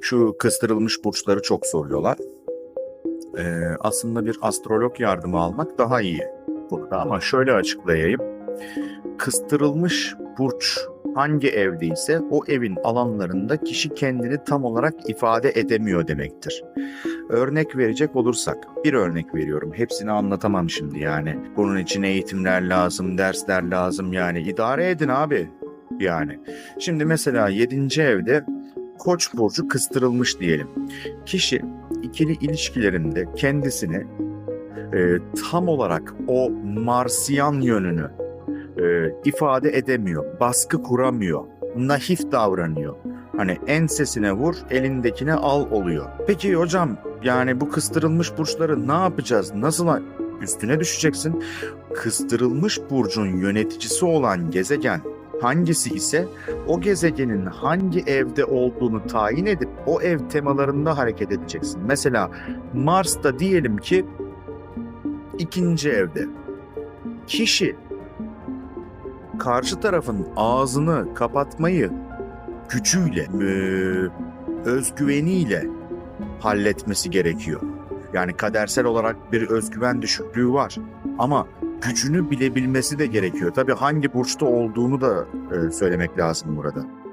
Şu kıstırılmış burçları çok soruyorlar. Ee, aslında bir astrolog yardımı almak daha iyi burada ama şöyle açıklayayım. Kıstırılmış burç hangi evdeyse o evin alanlarında kişi kendini tam olarak ifade edemiyor demektir. Örnek verecek olursak, bir örnek veriyorum. Hepsini anlatamam şimdi yani. Bunun için eğitimler lazım, dersler lazım yani. idare edin abi yani. Şimdi mesela 7. evde Koç burcu kıstırılmış diyelim. Kişi ikili ilişkilerinde kendisini e, tam olarak o Marsiyan yönünü e, ifade edemiyor, baskı kuramıyor, naif davranıyor. Hani ensesine vur, elindekine al oluyor. Peki hocam yani bu kıstırılmış burçları ne yapacağız? Nasıl üstüne düşeceksin? Kıstırılmış burcun yöneticisi olan gezegen hangisi ise o gezegenin hangi evde olduğunu tayin edip o ev temalarında hareket edeceksin. Mesela Mars'ta diyelim ki ikinci evde. Kişi karşı tarafın ağzını kapatmayı gücüyle, eee, özgüveniyle halletmesi gerekiyor. Yani kadersel olarak bir özgüven düşüklüğü var. Ama gücünü bilebilmesi de gerekiyor. Tabii hangi burçta olduğunu da e, söylemek lazım burada.